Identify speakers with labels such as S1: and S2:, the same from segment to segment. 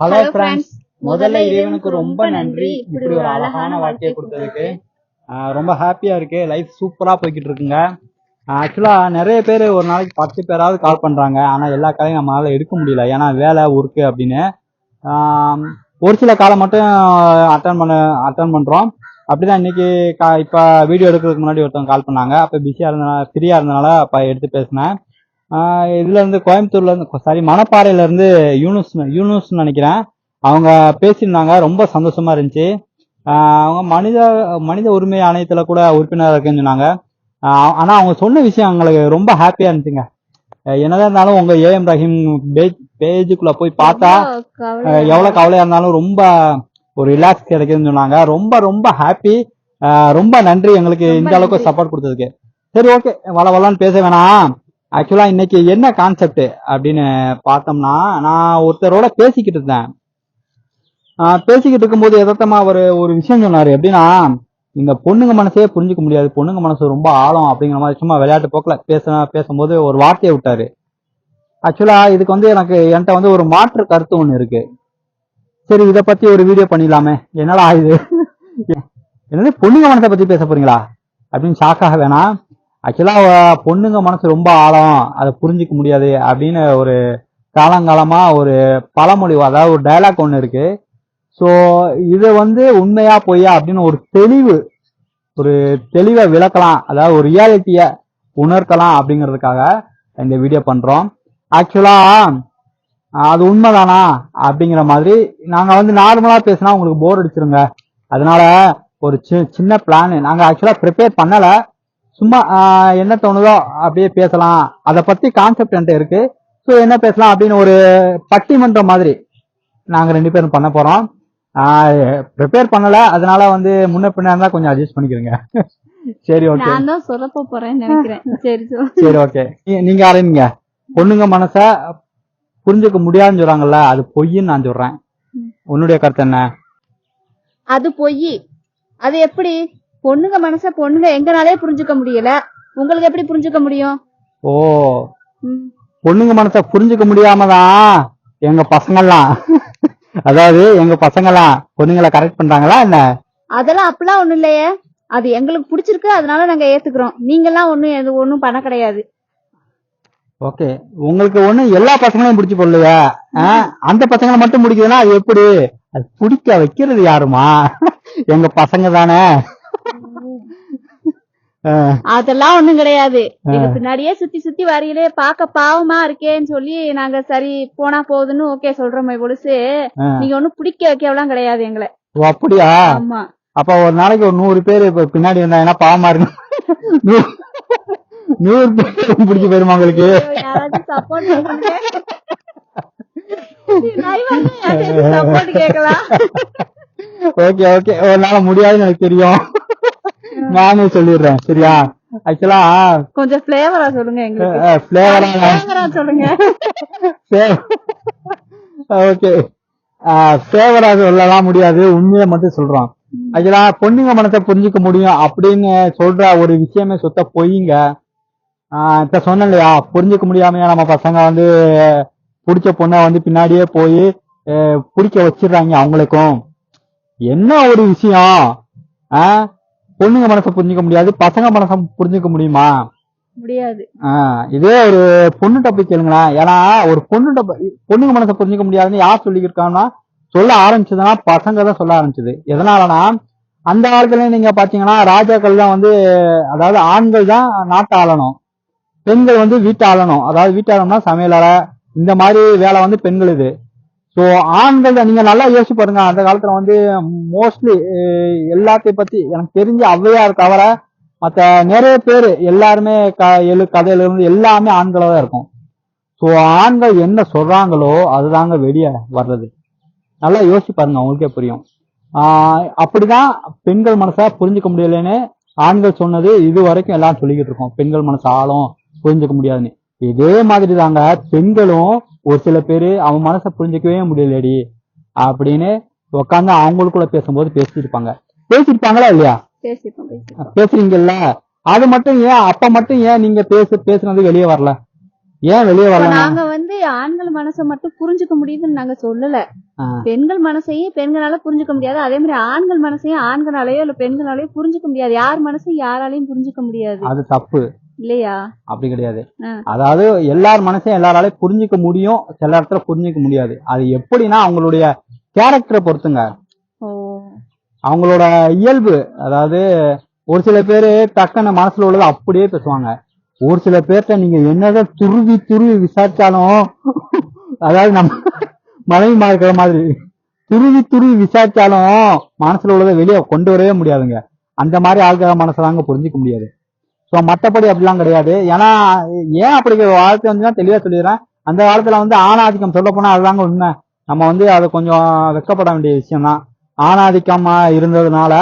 S1: Hello friends. முதல்ல இறைவனுக்கு ரொம்ப நன்றி. இப்படி ஒரு அழகான வாழ்க்கையை கொடுத்ததுக்கு. ரொம்ப ஹாப்பியா இருக்கு. லைஃப் சூப்பரா போய்கிட்டு இருக்குங்க. ஆக்சுவலா நிறைய பேர் ஒரு நாளைக்கு பத்து பேராவது கால் பண்றாங்க. ஆனா எல்லா காலையும் நம்மளால எடுக்க முடியல. ஏன்னா வேலை ஒர்க்கு அப்படின்னு. ஒரு சில காலை மட்டும் அட்டன் பண்ண அட்டன் பண்றோம். அப்படிதான் இன்னைக்கு கா- இப்ப வீடியோ எடுக்கிறதுக்கு முன்னாடி ஒருத்தவங்க கால் பண்ணாங்க. அப்ப பிஸியா இருந்தனால ஃப்ரீயா இருந்தனால அப்ப எடுத்து பேசினேன். இதுல இருந்து கோயம்புத்தூர்ல இருந்து சாரி மணப்பாறையில இருந்து யூனுஸ் யூனுஸ் நினைக்கிறேன். அவங்க பேசியிருந்தாங்க ரொம்ப சந்தோஷமா இருந்துச்சு. அவங்க மனித மனித உரிமை ஆணையத்துல கூட உறுப்பினராக இருக்குன்னு சொன்னாங்க. ஆனா அவங்க சொன்ன விஷயம் எங்களுக்கு ரொம்ப ஹாப்பியா இருந்துச்சுங்க. என்னதான் இருந்தாலும் உங்க ஏஎம் ரஹீம் பேஜுக்குள்ள போய் பார்த்தா எவ்வளவு கவலையா இருந்தாலும் ரொம்ப ஒரு ரிலாக்ஸ் கிடைக்குதுன்னு சொன்னாங்க. ரொம்ப ரொம்ப ஹாப்பி ரொம்ப நன்றி எங்களுக்கு இந்த அளவுக்கு. சப்போர்ட் கொடுத்ததுக்கு. சரி ஓகே வள வளன்னு பேச வேணாம். ஆக்சுவலா இன்னைக்கு என்ன கான்செப்ட் அப்படின்னு பார்த்தோம்னா நான் ஒருத்தரோட பேசிக்கிட்டு இருந்தேன். பேசிக்கிட்டு இருக்கும்போது எதார்த்தமா ஒரு ஒரு விஷயம் சொன்னாரு. எப்படின்னா இந்த பொண்ணுங்க மனசே புரிஞ்சுக்க முடியாது. பொண்ணுங்க மனசு ரொம்ப ஆழம் அப்படிங்கிற மாதிரி சும்மா விளையாட்டு போக்கில் பேச பேசும்போது ஒரு வார்த்தையை விட்டாரு. ஆக்சுவலா இதுக்கு வந்து எனக்கு என்கிட்ட வந்து ஒரு மாற்று கருத்து ஒன்று இருக்கு. சரி இதை பத்தி ஒரு வீடியோ பண்ணிடலாமே. என்னடா இது? என்னது பொண்ணுங்க மனசை பத்தி பேச போறீங்களா? அப்படின்னு ஷாக்காக வேணாம். ஆக்சுவலாக பொண்ணுங்க மனசு ரொம்ப ஆழம் அதை புரிஞ்சுக்க முடியாது அப்படின்னு ஒரு காலங்காலமாக ஒரு பழமொழி அதாவது ஒரு டயலாக் ஒன்று இருக்குது ஸோ இது வந்து உண்மையா பொய்யா அப்படின்னு ஒரு தெளிவு ஒரு தெளிவை விளக்கலாம் அதாவது ஒரு ரியாலிட்டியை உணர்த்தலாம் அப்படிங்கிறதுக்காக இந்த வீடியோ பண்ணுறோம் ஆக்சுவலாக அது உண்மைதானா அப்படிங்கிற மாதிரி நாங்கள் வந்து நார்மலாக பேசினா உங்களுக்கு போர் அடிச்சிருங்க. அதனால ஒரு சி- சின்ன பிளான் நாங்கள் ஆக்சுவலாக ப்ரிப்பேர் பண்ணலை. சும்மா என்ன தோணுதோ அப்படியே பேசலாம். அதை பத்தி கான்செப்ட் என்கிட்ட இருக்கு. ஸோ என்ன பேசலாம் அப்படின்னு ஒரு பட்டிமன்றம் மாதிரி நாங்க ரெண்டு பேரும் பண்ண போறோம். ப்ரிப்பேர் பண்ணல. அதனால வந்து முன்ன பின்ன இருந்தா கொஞ்சம் அட்ஜஸ்ட் பண்ணிக்கிறீங்க. சரி ஓகே
S2: நான் தான் சொல்லப்ப போறேன்னு நினைக்கிறேன். சரி
S1: சரி. ஓகே நீங்க ஆரம்பிங்க. பொண்ணுங்க மனச புரிஞ்சுக்க முடியாதுன்னு சொல்றாங்கல்ல அது பொய்ன்னு நான் சொல்றேன். உன்னுடைய கருத்து என்ன?
S2: அது பொய். அது எப்படி? பொண்ணுங்க மனச பொண்ணுங்க எங்கனாலே புரிஞ்சுக்க முடியல. உங்களுக்கு எப்படி புரிஞ்சுக்க முடியும்?
S1: ஓ. பொண்ணுங்க மனச புரிஞ்சுக்க முடியாம தான் எங்க பசங்கெல்லாம் அதாவது எங்க பசங்கெல்லாம் பொண்ணுங்களை கரெக்ட் பண்றாங்களா என்ன?
S2: அதெல்லாம் அப்பெல்லாம் ஒண்ணும் இல்லையே. அது எங்களுக்கு பிடிச்சிருக்கு அதனால நாங்க ஏத்துக்கிறோம். நீங்க எல்லாம் ஒண்ணும் ஒண்ணும் பண்ண கிடையாது.
S1: ஓகே. உங்களுக்கு ஒண்ணு எல்லா பசங்களையும் பிடிச்சு போடலையா? அந்த பசங்களை மட்டும் பிடிக்குதுன்னா அது எப்படி? அது பிடிக்க வைக்கிறது யாருமா? எங்க பசங்க தானே.
S2: அதெல்லாம் ஒண்ணும் கிடையாது. பின்னாடியே சுத்தி சுத்தி வரையிலே பார்க்க பாவமா இருக்கேன்னு சொல்லி நாங்க சரி போனா போகுதுன்னு ஓகே சொல்றோமே பொழுசு. நீங்க ஒண்ணும் பிடிக்க வைக்கலாம் கிடையாது எங்களை.
S1: ஓ அப்படியா?
S2: ஆமா.
S1: அப்ப ஒரு நாளைக்கு ஒரு நூறு பேர் இப்ப பின்னாடி இருந்தாங்கன்னா பாவமா இருக்கு நூறு- பேர் பிடிச்சி போயிருமா உங்களுக்கு? ஓகே ஓகே ஒரு நாள் முடியாதுன்னு எனக்கு தெரியும். நானே சொல்லிடுறேன் சரியா? ஆக்சுவலா
S2: கொஞ்சம் பிளேவரா சொல்லுங்க எங்களுக்கு.
S1: பிளேவரா
S2: பிளேவரா சொல்லுங்க.
S1: ஓகே ஃபேவரா சொல்லலாம் முடியாது உண்மையை மட்டும் சொல்றோம். ஆக்சுவலா பொண்ணுங்க மனசை புரிஞ்சுக்க முடியும் அப்படின்னு சொல்ற ஒரு விஷயமே சுத்த பொய்ங்க. இப்ப சொன்னேன் இல்லையா புரிஞ்சுக்க முடியாம நம்ம பசங்க வந்து பிடிச்ச பொண்ணை வந்து பின்னாடியே போய் பிடிக்க வச்சிடுறாங்க அவங்களுக்கும். என்ன ஒரு விஷயம்? பொண்ணுங்க மனசை புரிஞ்சுக்க முடியாது பசங்க மனசை புரிஞ்சுக்க முடியுமா?
S2: முடியாது.
S1: இதே ஒரு பொண்ணுகிட்ட போய் கேளுங்களேன். ஏன்னா ஒரு பொண்ணுகிட்ட பொண்ணுங்க மனசை புரிஞ்சுக்க முடியாதுன்னு யார் சொல்லியிருக்காங்கன்னா சொல்ல ஆரம்பிச்சதுன்னா பசங்க தான் சொல்ல ஆரம்பிச்சது. எதனாலனா அந்த காலத்துல நீங்க பாத்தீங்கன்னா ராஜாக்கள் தான் வந்து அதாவது ஆண்கள் தான் நாட்டை ஆளணும். பெண்கள் வந்து வீட்டை ஆளணும். அதாவது வீட்டை ஆளணும்னா சமையலறை இந்த மாதிரி வேலை வந்து பெண்கள் இது. ஸோ ஆண்கள் நீங்க நல்லா யோசிச்சு பாருங்க. அந்த காலத்துல வந்து மோஸ்ட்லி எல்லாத்தையும் பத்தி எனக்கு தெரிஞ்ச ஔவையார் தவிர மத்த நிறைய பேர் எல்லாருமே க எழு கதையில இருந்து எல்லாமே ஆண்களா தான் இருக்கும். ஸோ ஆண்கள் என்ன சொல்றாங்களோ அதுதாங்க வெளியே வர்றது. நல்லா யோசிச்சு பாருங்க உங்களுக்கே புரியும். ஆஹ் அப்படிதான் பெண்கள் மனசை புரிஞ்சுக்க முடியலன்னு ஆண்கள் சொன்னது இது வரைக்கும் எல்லாம் சொல்லிக்கிட்டு இருக்கோம். பெண்கள் மனசு ஆழம் புரிஞ்சுக்க முடியாதுன்னு. இதே மாதிரி தாங்க பெண்களும் ஒரு சில பேரு அவன் மனசை புரிஞ்சுக்கவே முடியலடி அப்படின்னு உட்காந்து அவங்களுக்குள்ள பேசும்போது பேசியிருப்பாங்க. பேசியிருப்பாங்களா இல்லையா? பேசுறீங்கல்ல? அது மட்டும் ஏன் அப்ப மட்டும் ஏன் நீங்க பேச பேசுனது வெளியே வரல? ஏன் வெளியே வரல?
S2: நாங்க வந்து ஆண்கள் மனசை மட்டும் புரிஞ்சுக்க முடியுதுன்னு நாங்க சொல்லல. பெண்கள் மனசையும் பெண்களால புரிஞ்சுக்க முடியாது. அதே மாதிரி ஆண்கள் மனசையும் ஆண்களாலேயோ இல்ல பெண்களாலேயோ புரிஞ்சுக்க முடியாது. யார் மனசையும் யாராலையும் புரிஞ்சுக்க முடியாது.
S1: அது தப்பு.
S2: இல்லையா?
S1: அப்படி கிடையாது. அதாவது எல்லார் மனசையும் எல்லாராலையும் புரிஞ்சுக்க முடியும் சில இடத்துல புரிஞ்சுக்க முடியாது. அது எப்படின்னா அவங்களுடைய கேரக்டரை பொறுத்துங்க. அவங்களோட இயல்பு அதாவது ஒரு சில பேரு டக்குன்னு மனசுல உள்ளதை அப்படியே பேசுவாங்க. ஒரு சில பேர்ட்ட நீங்க என்னதான் துருவி துருவி விசாரிச்சாலும் அதாவது நம்ம மனைவி இருக்கிற மாதிரி துருவி துருவி விசாரிச்சாலும் மனசுல உள்ளதை வெளியே கொண்டு வரவே முடியாதுங்க. அந்த மாதிரி ஆள்கிற மனசை தாங்க புரிஞ்சுக்க முடியாது. ஸோ மற்றபடி அப்படிலாம் கிடையாது. ஏன்னா ஏன் அப்படி வாழ்க்கை வந்து தெளிவா சொல்லிடுறேன். அந்த காலத்துல வந்து ஆணாதிக்கம் சொல்ல போனா அதுதாங்க உண்மை. நம்ம வந்து அதை கொஞ்சம் வெக்கப்பட வேண்டிய விஷயம் தான் ஆணாதிக்கமா இருந்ததுனால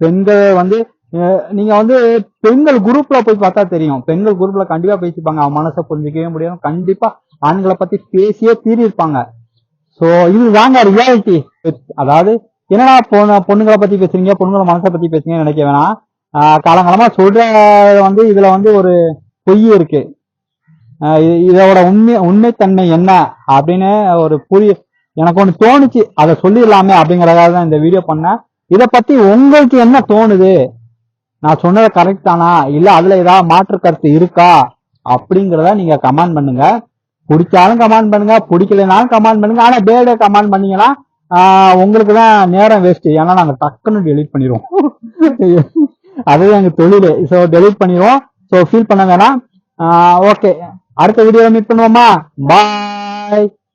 S1: பெண்கள் வந்து நீங்கள் நீங்க வந்து பெண்கள் குரூப்ல போய் பார்த்தா தெரியும். பெண்கள் குரூப்ல கண்டிப்பா பேசிப்பாங்க. அவன் மனசை புரிஞ்சிக்கவே முடியும் கண்டிப்பா ஆண்களை பத்தி பேசியே தீரியிருப்பாங்க சோ இதுதாங்க ரியாலிட்டி அதாவது என்னடா பொண்ணு பொண்ணுங்களை பத்தி பேசுறீங்க? பொண்ணுங்களை மனசை பத்தி பேசுறீங்கன்னு நினைக்க வேணாம். காலங்காலமா சொல்ற வந்து இதுல வந்து ஒரு பொய் இருக்கு. இதோட உண்மை உண்மைத்தன்மை என்ன அப்படின்னு ஒரு புரிய எனக்கு ஒண்ணு தோணுச்சு. அதை சொல்லிடலாமே அப்படிங்கறதால தான் இந்த வீடியோ பண்ணேன். இதை பத்தி உங்களுக்கு என்ன தோணுது? நான் சொன்னது கரெக்ட் தானா? இல்ல அதுல ஏதாவது மாற்று கருத்து இருக்கா? அப்படிங்கிறத நீங்க கமெண்ட் பண்ணுங்க. பிடிச்சாலும் கமெண்ட் பண்ணுங்க பிடிக்கலனாலும் கமெண்ட் பண்ணுங்க. ஆனா பேடே கமெண்ட் பண்ணீங்கன்னா உங்களுக்கு தான் நேரம் வேஸ்ட் ஏன்னா நாங்க டக்குன்னு டெலீட் பண்ணிடுவோம் அதுதான் எங்க தொழில். ஸோ டெலிட் பண்ணிடுவோம். ஸோ ஃபீல் பண்ண வேணாம். ஓகே அடுத்த வீடியோ மீட் பண்ணுவோமா? பாய்